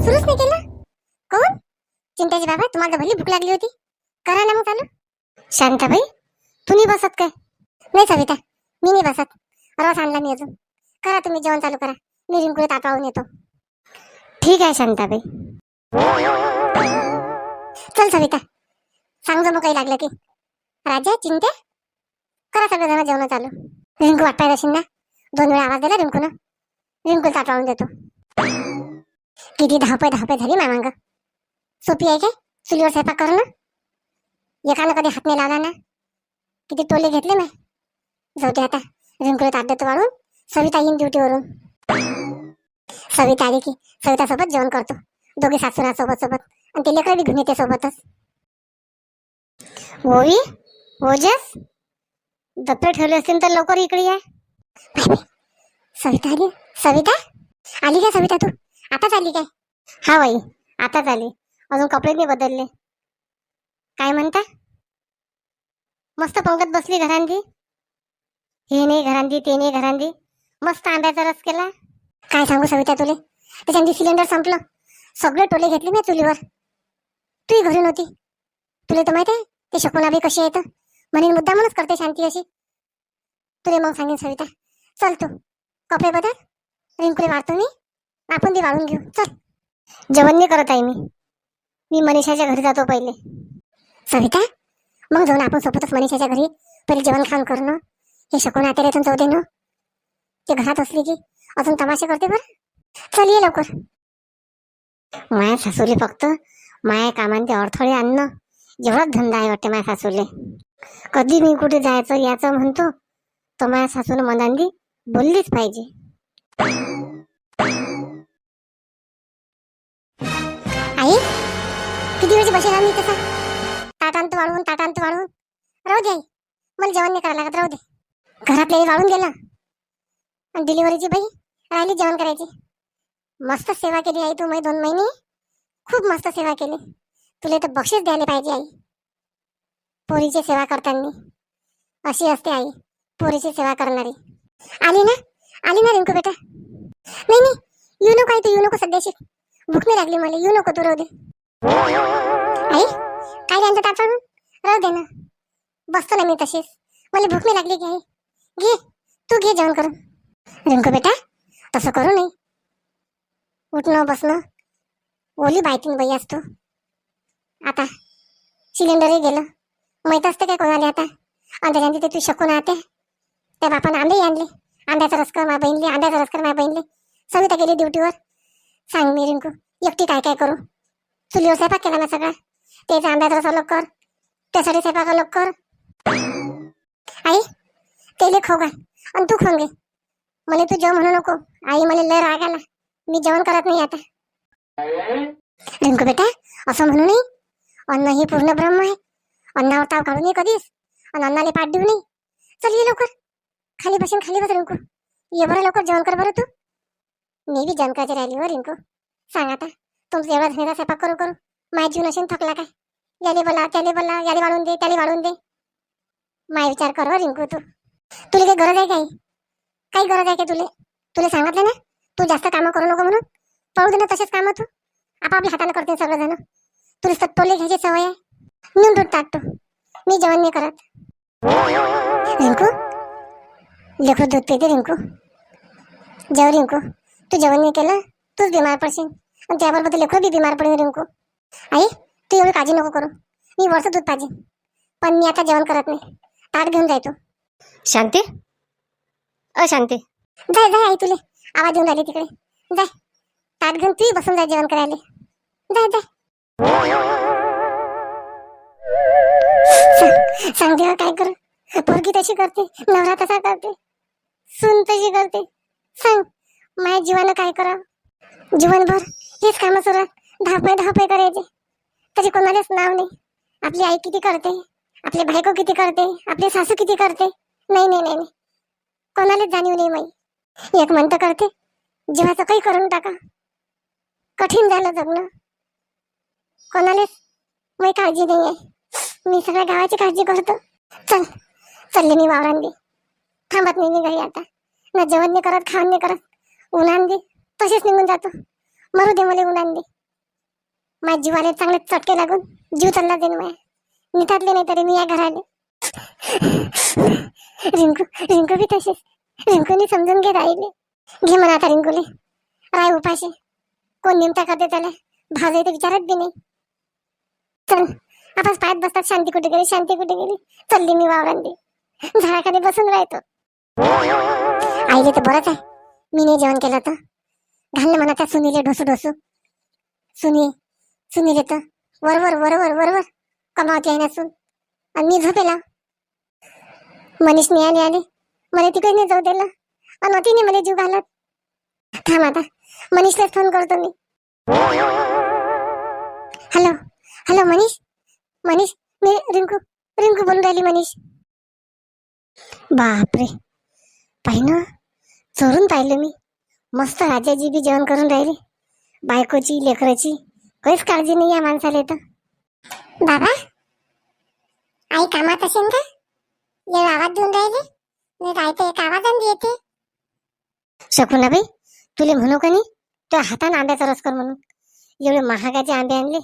जेवण सुरूच नाही केलं. कोण? चिंताजी बाबा तुम्हाला भली भूक लागली होती. करा ना मग चालू. शांताबाई तुम्ही बसत काय? नाही सविता मी नाही बसत. रस आणला मी अजून. करा तुम्ही जेवण चालू करा. मी रिंकुळे तापावून येतो. ठीक आहे शांताबाई. चल सविता सांग जो मग काही लागलं की. राजा चिंते? करा सगळेजण जेवण चालू. रिंकू वाट पाहिजे ना? दोन वेळा आवाज दिला रिंकून. रिंकू तापावून देतो. किती धावपळ धावपळ झाली मामांग? सोपी आहे काय? चुलीवर स्वयंपाक करणं एकानं कधी हात नाही लावला ना? किती टोले घेतले ना जाऊ दे आता. रिंकुळे ताट देतो वाढून सविता येईन ड्युटीवरून. सविता आली की सविता सोबत जेवण करतो. दोघे सासूरा सोबत. सोबत आणि ते लेकर बी घेऊन येते सोबतच. ओवी ओजस दप्तर ठेवले असतील तर लवकर इकडे या. सविता आली? सविता? आली काय सविता तू? आताच आली काय? हा बाई आताच आली अजून कपडे नाही बदलले. काय म्हणता? मस्त पंगत बसली घरांदी हे नाही घरांदी ते नाही घरांदी मस्त आंब्याचा रस केला. काय सांगू सविता तुले? त्याच्यामध्ये सिलेंडर संपलं. सगळे टोले घेतले मी चुलीवर. तूही घरी नव्हती तुला तर माहिती आहे ते शकुनाबी कशी येतं म्हणून मुद्दामच करते शांती अशी. तुले मग सांगेन सविता. चल तू. कपडे बदल. रिंकुले मारतो मी. आपण ती वाळून घेऊ. चल. जेवण नाही करत आहे मी. मी मनीषाच्या घरी जातो पहिले. सविता मग जाऊन आपण सोबतच मनीषाच्या घरी पहिले जेवण खाऊन करणं. हे शकून आता इथून जाऊ ना. ते घरात असली की अजून तमाशे करते बरं. चल ये लवकर. माया सासूले फक्त माया कामांचे अडथळे आणणं. एवढाच धंदा आहे वाटते माया सासूले. कधी मी कुठे जायचं याचं म्हणतो तर माझ्या सासून मनांदी बोललीच पाहिजे. किती वेळची तसा? ताटांत वाढवून ताटांत वाढवून राहू दे मला जेवण नाही करायला लागत राहू दे. घरातले वाळून गेला. आणि डिलिव्हरीची बाई राहिली जेवण करायची. मस्त सेवा केली आई तू मै दोन महिने. खूप मस्त सेवा केली. तुला तर बक्षीस द्यायला पाहिजे आई. पोरीची सेवा करताना. अशी असते आई पोरीची सेवा करणारी. आली ना? आली ना रिंकू बेटा? नाही नाही. येऊ नको आई तू येऊ नको सध्याशी. भूक नाही लागली मला. येऊ नको तू राहू दे. आई काय त्यांचं ताट राहू दे ना. बसतो ना मी तशीच. मला भूक नाही लागली की आई. घे तू घे जेवण करून. रिंकू बेटा तसं करू नाही उठणं बसणं ओली बायतीन बाई असतो. आता सिलेंडरही गेलं. माहीत असते काय कोणाला आता? आणि त्याच्यानंतर ते तू शकून आते. त्या बापानं आंबेही आणले. आंब्याचा रस्कर कर माझ्या बहिणले आंब्याचा रस कर माझ्या बहिणले. सविता गेली ड्युटीवर सांग मी रिंकू एकटी काय काय करू? चुलीवर स्वयंपाक केला ना सगळा? तेच आंब्याचा रस अलग कर. त्यासाठी स्वयंपाक अलग कर. आई तेले खाऊ घाल. आणि तू खाऊन घे. मला तू जेव म्हणू नको. आई मला लय राग आला. मी जेवण करत नाही आता. रिंकू बेटा असं म्हणू नाही अन्न हे पूर्ण ब्रह्म आहे. अन्नावर ताव काढू नये कधीच. आणि अन्नाला पाठ देऊ नाही चल ये लवकर. खाली बसून खाली बस रिंकू. ये बरं लवकर जेवण कर बरं तू. मी बी जेवण करायची राहिली हो रिंकू. सांग आता तुमचं एवढा धनेचा स्वयंपाक करू करू माझ्या जीवन असेल थकला काय? याले बोला त्याले बोला याले वाढून दे त्याले वाढून दे. माय विचार कर रिंकू तू. तुला काही गरज आहे काही काही गरज आहे का तुले? तुला सांगितलं ना तू जास्त कामं करू नको म्हणून? पळू दे ना तसेच कामं तू. आपापल्या हाताने करते सगळेजण. तुला सत्तोले घ्यायची सवय आहे. नेऊन तुटतात तू. मी जेवण नाही करत. रिंकू? लेखू दूध पिते रिंकू. जेव रिंकू. तू जेवण नाही केलं तूच बिमार पडशील. आणि त्याबरोबर लेखू बी बिमार पडेल रिंकू. आई तू एवढी काळजी नको करू. मी वरचं दूध पाहिजे पण मी आता जेवण करत नाही. ताट घेऊन जायचो शांती? अशांती जाय जाय आई तुले. आवाज येऊन राहिली तिकडे. जाय. ताट घेऊन तू बसून जाय जेवण करायला. जाय जाय. सांग- सांग देवा काय करू. पोरगी तशी करते नवरा तसा करते सून तशी करते. सांग माझ्या जीवानं काय करावं? जीवनभर हेच कामं सुरू धावपळ धावपळ करायचे. तरी कोणालाच नाव नाही. आपली आई किती करते? आपली बायको किती करते? आपली सासू किती करते? नाही नाही नाही नाही. कोणालाच जाणीव नाही माई एक म्हणतं करते. जीवाचं काही करून टाका. कठीण झालं जगणं. कोणालाच मी काळजी नाही आहे. मी सगळ्या गावाची काळजी करतो. चल चालले मी वावरांदी थांबत नाही मी घरी आता. ना जेवण नाही करत खाण नाही करत. उन्हान दे तसेच निघून जातो. मरू दे मला उन्हान दे माझ्या जीवाला चांगले चटके लागून जीव चालला देईन माया. निघातले नाही तरी मी या घराले. रिंकू रिंकू बी तशीच. रिंकूनी समजून घे राहिले. घे म्हणा आता रिंकूले. राय उपाशी. कोण निमता करते त्याला? भाजय तर विचारत बी नाही. चल आपण पायात बसतात. शांती कुठे गेली? शांती कुठे गेली? चालली मी वावरांदी झाडाखाली बसून राहतो. आईले तर बरंच आहे. मी नाही जेवण केलं तर घालणं म्हणा त्या सुनीले ढोसू ढोसू. सुनी सुनील तर वरवर वरवर वरवर कमावती आहे नसून आणि मी झोपेला. मनीष नाही आले. आले मला तिकडे नाही जाऊ दिलं. आणि अतिने मला जीव घालत. थांब आता. मनीषलाच फोन करतो मी. Hello hello Manish. मनीष मी रिंकू रिंकू बोलून राहिली मनीष. बापरे. पाहिनं चोरून पाहिलं मी. मस्त राजाजी बी जेवण करून राहिली. बायकोची लेकराची. काहीच काळजी नाही या माणसाला तर बाबा आई कामात असेल का ये आवाज देऊन राहिले. मी राहते एक आवाजाने येते. शकुनाबाई तुले म्हणू का नाही? त्या हाताने आंब्याचा रस कर म्हणून. एवढे महागाचे आंबे आणले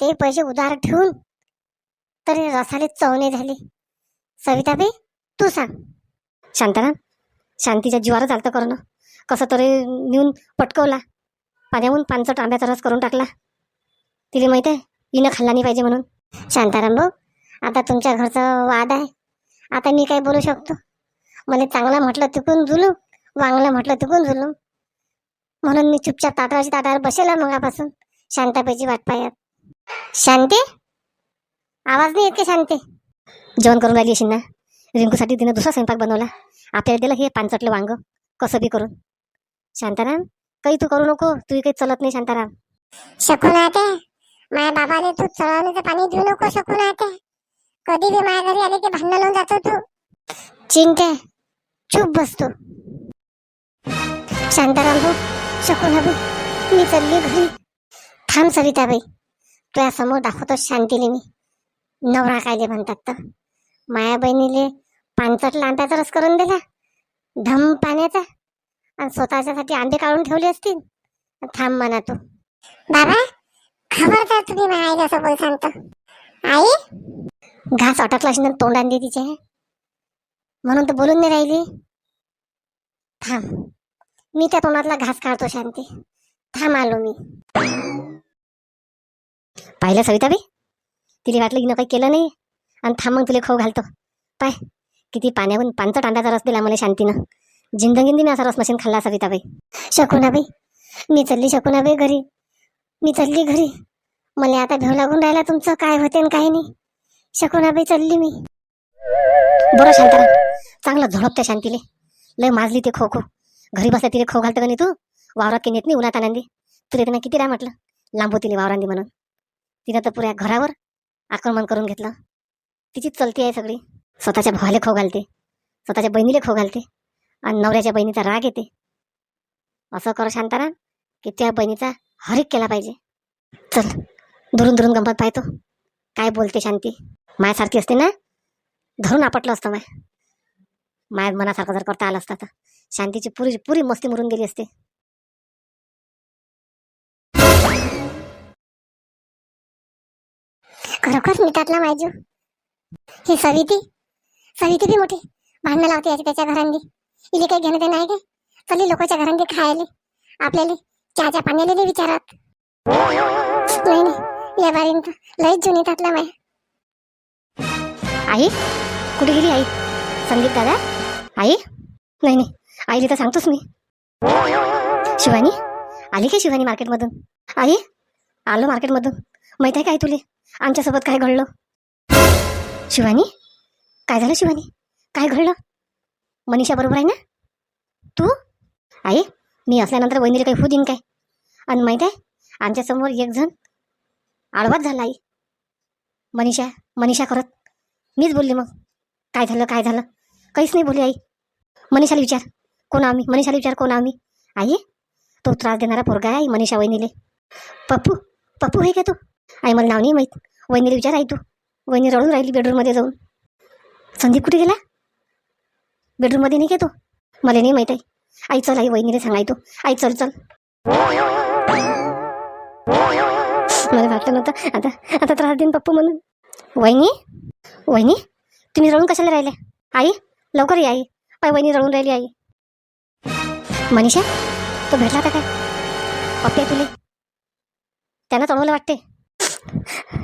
ते पैसे उधार ठेवून तरी रसाले चवणे झाले. सविताबाई तू सांग. शांताराम शांतीच्या जीवावर चालतं करणं कसं तरी नेऊन पटकवला. पाण्याहून पानसट आंब्याचा रस करून टाकला. तिला माहीत आहे? हिनं खाल्ला नाही पाहिजे म्हणून. शांताराम भाऊ आता तुमच्या घरचा वाद आहे. आता मी काय बोलू शकतो? मला चांगलं म्हटलं तिकून झुलू वांगलं म्हटलं तिकून झुलू. म्हणून मी चुपचाप ताटाची ताटावर बसेला मगापासून. शांताबाईची वाट पाहत. शांती? आवाज नाही येत का शांती? जेवण करून राहिली अशी ना? रिंकूसाठी तिनं दुसरा स्वयंपाक बनवला. आपल्याला दिलं हे पानचटलं वांग. कसं बी करून. शांताराम काही तू करू नको. तू काही चलत नाही शांताराम. शकून आता माझ्या बाबाने तू चळवणीचं पाणी देऊ नको शकून आते. कधी बी माझ्या घरी आले की भांडण लावून जातो तू. चिंते चूप बसतो. शांताराम भाऊ शकून भाऊ मी चालली घरी. थांब सविताबाई तुझ्या समोर दाखवतो शांतीले मी. नवरा कायदे म्हणतात तर. माया बहिणीले पानचट लांब्याचा रस करून दिला. धम पाण्याचा. आणि स्वतःच्यासाठी आंबे काढून ठेवले असतील. थांब म्हणा तू. बाबा खबरदार तुम्ही माझ्या आईला असं बोल सांगतो आई? घास अटकला असेल ना आणली तिचे. म्हणून तर बोलून नाही राहिली. थांब. मी त्या तोंडातला घास काढतो शांती. थांब आलो मी. पाहिलं सविताबाई? तिला वाटलं हिनं काही केलं नाही. आणि थांब मग तुला खाऊ घालतो. पाय. किती पाण्याहून पानचा टांडाचा रस दिला मला शांतीनं. जिंदगीने असा रस मशीन खाल्ला सविताबाई. शकुनाबाई. मी चालली शकुनाबाई घरी. मी चलली घरी. मला आता भेव लागून राहिला तुमचं काय होते आणि काही नाही. शकुनाबाई चालली मी. बरं शांताराम चांगलं झोडप त्या शांतीले. लय माजली ते खो खो घरी बसल्या तिने खो घालतं का नाही तू? वावरात की नेत नाही उन्हात आनंदी. तुला तिने किती राय म्हटलं? लांबू तिने वावरांदी म्हणून. तिनं तर पुऱ्या घरावर आक्रमण करून घेतलं. तिचीच चलती आहे सगळी. स्वतःच्या भावाले खो घालते. स्वतःच्या बहिणीला खो घालते. आणि नवऱ्याच्या बहिणीचा राग येते. असं कर शांताराम की त्या बहिणीचा हरिक केला पाहिजे. चल. धरून दुरून गंमत पाहतो. काय बोलते शांती? मायासारखी असते ना? धरून आपटलं असतं माय. माया मनासारखं जर करता आलं असतं तर. शांतीची पुरी पुरी मस्ती मरून गेली असते. खरोखर मिटातला मायजू. ही सविती सविती बी मोठी. भांडणं लावते याची त्याच्या घरांनी. इले काही घेणं देणं आहे का चली लोकांच्या घरांनी खायले. आपल्याला चहाच्या पाण्याला विचारात. नाही नाही. या बारीन लईच जुनी त्यातला माय आई? कुठे गेली आई? संदीप दादा? आई? नाही नाही. आईला तर सांगतोच मी. शिवानी? आली काय शिवानी मार्केटमधून? आई? आलो मार्केटमधून. माहीत आहे काय तुले? आमच्यासोबत काय घडलं? शिवानी? काय झालं शिवानी? काय घडलं? मनीषा बरोबर आहे ना? तू? आई मी असल्यानंतर वहिनीला काही होऊ देईन काय? आणि माहीत आहे आमच्यासमोर एक जण आडवाच झाला आई. मनीषा मनीषा करत मीच बोलली मग. काय झालं काय झालं? काहीच नाही बोलली आई. मनीषाला विचार. कोण आम्ही? मनीषाला विचार कोण आम्ही? आई तो त्रास देणारा पोरगा आहे आई मनीषा वहिनीले. पप्पू पप्पू आहे का तू? आई मला नाव नाही माहीत. वहिनीला विचार आई तू. वहिनी रडून राहिली बेडरूममध्ये जाऊन. संदीप कुठे गेला? बेडरूममध्ये नाही का तो? मला नाही माहीत आहे. आई चल आई वहिनीला सांगाय तू. आई चल चल. वाटलं नव्हतं. आता आता त्रास देईन पप्पू म्हणून. वहिनी वहिनी तुम्ही रडून कशाला राहिले? आई लवकर या आई. पाय वहिनी रडून राहिली आई. मनीषा तो भेटला होता काय? पप्पे तुले. त्यांना चढवलं वाटते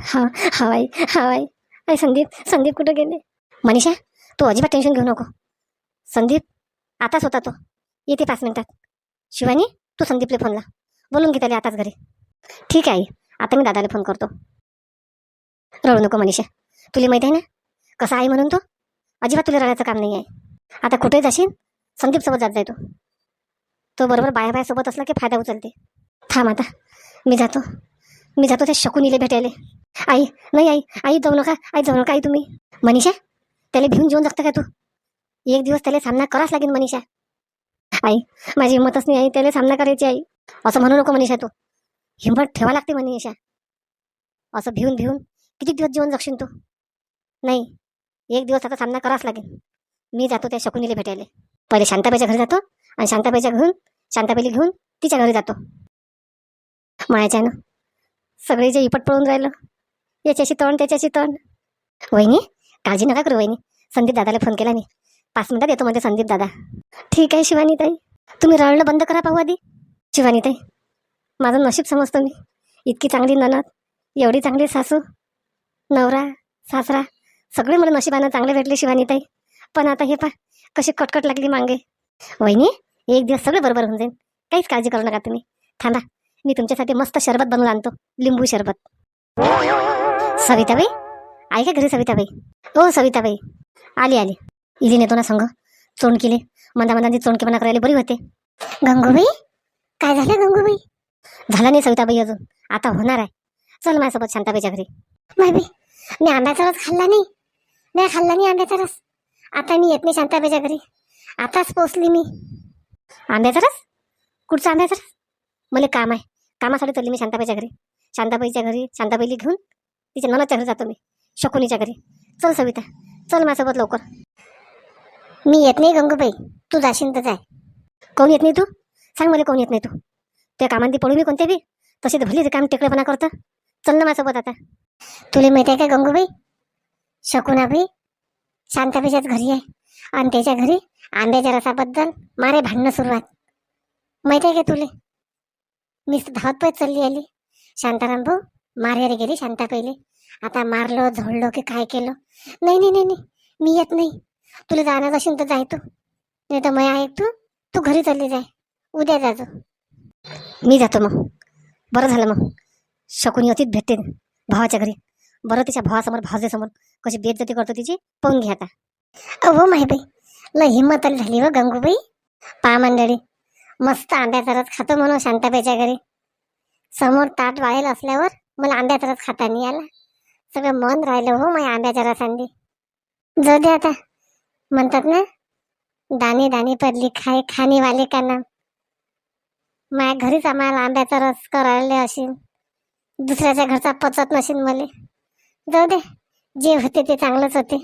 हा हा आई हा आई आई संदीप संदीप कुठं गेले? मनीषा तू अजिबात टेन्शन घेऊ नको. संदीप आताच होता तो. येते पाच मिनिटात. शिवानी तू संदीपला फोनला बोलून घे आताच घरी. ठीक आहे आई. आता मी दादाला फोन करतो. रडू नको मनीषा. तुला माहिती आहे ना? कसा आहे म्हणून तो? अजिबात तुला रडायचं काम नाही आहे आता कुठे जाशील? संदीपसोबत जात जाय तू. तो बरोबर बाया बायासोबत असला की फायदा उचलते. थांब आता. मी जातो. मी जातो त्या शकुनीला भेटायला. आई नाही आई आई जाऊ नका. आई जाऊ नका आई तुम्ही. मनीषा त्याला भिवून जेवून जगता का तू? एक दिवस त्याला सामना करावाच लागेल मनीषा. आई माझी हिंमतच नाही आई त्याला सामना करायची आई असं म्हणू नको मनीषा तू. हिंबट ठेवा लागते म्हणे अशा. असं भिवून भिवून किती दिवस जेवण जगशील तू? नाही एक दिवस आता सामना करावाच लागेल. मी जातो त्या शकुनीला भेटायला. पहिले शांताबाईच्या घरी जातो आणि शांताबाईच्या घेऊन शांताबाईला घेऊन तिच्या घरी जातो. मायाच्यानं सगळे जे इपट पळून राहिलं याच्याशी तण त्याच्याशी तण वहिनी काळजी नका करू वहिनी. संदीप दादाला फोन केला मी. पाच मिनिटात येतो म्हणजे संदीप दादा. ठीक आहे शिवानी ताई तुम्ही रडणं बंद करा पाहू आधी. शिवानी ताई माझं नशीब समजतो मी. इतकी चांगली ननद एवढी चांगली सासू नवरा सासरा सगळे मला नशिबानं चांगले भेटले शिवानी ताई. पण आता हे पा कशी कटकट लागली मांगे. वहिनी एक दिवस सगळं बरोबर होऊन जाईल काहीच काळजी करू नका तुम्ही. थांबा मी तुमच्यासाठी मस्त शरबत बनवून आणतो लिंबू शरबत. सविताबाई? आहे का घरी सविताबाई? हो सविताबाई. आली आली. इली नेतो ना संघ चोंडकीले मंदा मंदाची चोंडकेपणा करायला बरी होते. गंगूबाई? काय झालं गंगूबाई? झाला नाही सविताबाई अजून. आता होणार आहे. चल माझ्यासोबत शांताबाईच्या घरी. माहिती मी आंब्याचा रस खाल्ला नाही. नाही खाल्ला नाही आंब्याचा रस. आता मी येत नाही शांताबाईच्या घरी. आताच पोचली मी. आंब्याचा रस? कुठचा आंब्याचा रस? मला काम आहे. कामासाठी चालली मी शांताबाईच्या घरी. शांताबाईच्या घरी शांताबाईला घेऊन तिच्या ननाच्या घरी जातो मी. शकुनीच्या घरी. चल सविता. चल माझ्यासोबत लवकर. मी येत नाही गंगूबाई. तू जाशील तर जाय. कोण येत नाही तू? सांग मला कोण येत नाही तू. त्या कामांती पडू मी कोणते बी? तसे तर भली काम टेकडेपणा करतं. चल ना माझ्यासोबत आता. तुला माहिती आहे का गंगूबाई? शकुनाबाई शांताबाईच्याच घरी आहे. आणि त्याच्या घरी आंब्याच्या रसाबद्दल मारे भांडणं सुरुवात माहिती आहे का तुले? मी धावत पण चालली आली. शांताराम भाऊ माऱ्याला गेली शांता पहिले. आता मारलो झोडलो की काय केलं? नाही नाही नाही नाही. मी येत नाही. तुला जाणार असेल तर जाय तू. नाही तर मग ऐक तू. तू घरी चालली जाय. उद्या जाजो मी जातो मग. बरं झालं मग. शकुनी अतीत भेटते भावाच्या घरी. बरं तिच्या भावासमोर भावजेसमोर कशी बेइज्जती करतो तिची पाहून घ्या आता. अहो माहिती लय हिंमत झाली व गंगूबाई. पा मंडळी मस्त आंब्याचा रस खातो म्हणून शांताबाईच्या घरी. समोर ताट वाळेल असल्यावर मला आंब्याचा रस खाता नाही आला. सगळं मन राहिलं हो माझ्या आंब्याच्या रसांनी जाऊ दे आता. म्हणतात ना दाणे दाणे पडली खाय खाणे वाले का ना माझ्या घरीच आम्हाला आंब्याचा रस करायला असेल दुसऱ्याच्या घरचा पचत नसेल मले. जाऊ दे जे होते ते चांगलंच होते.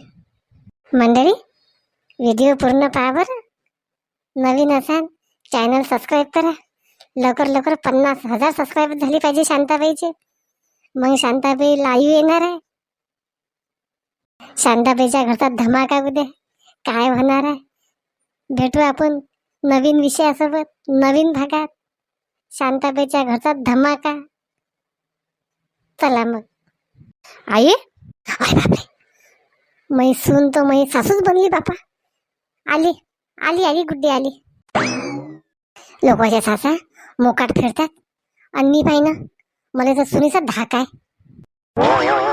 मंडळी व्हिडिओ पूर्ण पहा बरं. नवीन असाल चॅनल सबस्क्राईब करा. लवकर लवकर पन्नास हजार सबस्क्राईब झाली पाहिजे शांताबाईचे. मग शांताबाई लाईव्ह येणार आहे. शांताबाईच्या घरचा धमाका उद्या काय होणार आहे? भेटू आपण नवीन विषयासोबत नवीन भागात. शांताबाईच्या घरचा धमाका. चला मग. आई अरे बापरे. मै सून तो मै सासूच बनली बापा. आली आली आली गुड्डी आली. लोकांच्या सासा मोकाट फिरतात. आणि मी पाहिनं मला तर सुनीचा धाक आहे.